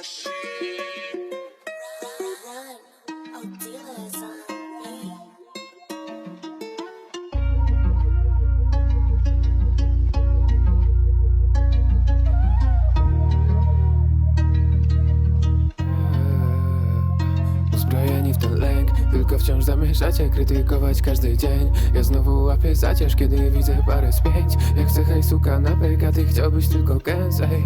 Uzbrojeni w ten lęk Tylko wciąż zamierzacie krytykować każdy dzień. Ja znowu łapię zacież, kiedy widzę parę spięć. Jak chcę hajsu kanapek, a ty chciałbyś tylko gęsej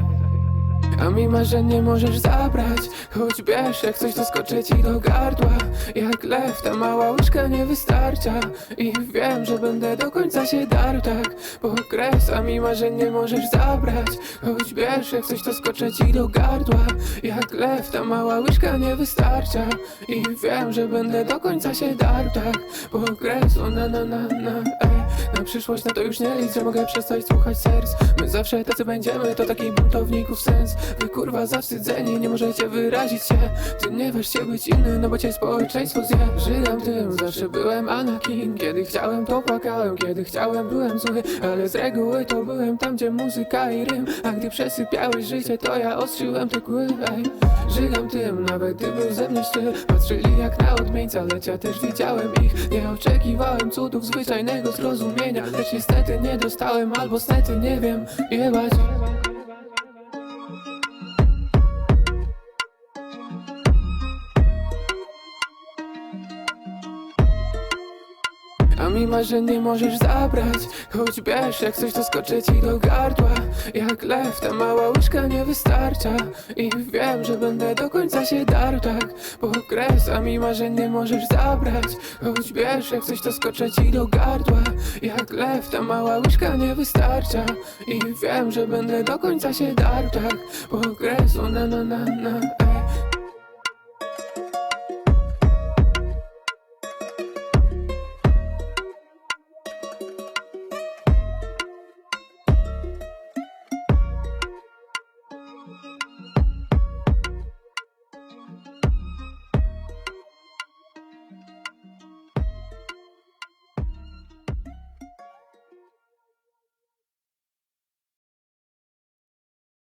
a mi marzeń nie możesz zabrać Choć bierz, jak coś to skoczy ci do gardła. Jak lew, ta mała łyżka nie wystarcza. I wiem, że będę do końca się darł tak Po kres, a mi marzeń nie możesz zabrać Choć bierz, jak coś to skoczy ci do gardła. Jak lew, ta mała łyżka nie wystarcza. I wiem, że będę do końca się darł tak Po kres, o na na na na ej Na przyszłość, na to już nie licz, że mogę przestać słuchać serc. My zawsze tacy będziemy, to taki buntowników sens. Wy kurwa zawstydzeni, nie możecie wyrazić się. Ty nie wiesz się być inny, no bo cię społeczeństwo zje. Żygam tym, zawsze byłem Anakin. Kiedy chciałem to płakałem, kiedy chciałem byłem zły Ale z reguły to byłem tam, gdzie muzyka i rym. A gdy przesypiałeś życie, to ja ostrzyłem te kły. Żygam tym, nawet gdy był ze mnie Patrzyli jak na odmieńca, lecz ja też widziałem ich. Nie oczekiwałem cudów zwyczajnego zrozumienia Lecz niestety nie dostałem, albo stety nie wiem Jebać A mi marzeń nie możesz zabrać Choć bierz, jak coś to skoczy ci do gardła. Jak lew, ta mała łyżka nie wystarcza. I wiem, że będę do końca się darł tak Po kres, a mi marzeń nie możesz zabrać Choć bierz, jak coś to skoczy ci do gardła. Jak lew, ta mała łyżka nie wystarcza. I wiem, że będę do końca się darł tak Po kres, na na na na.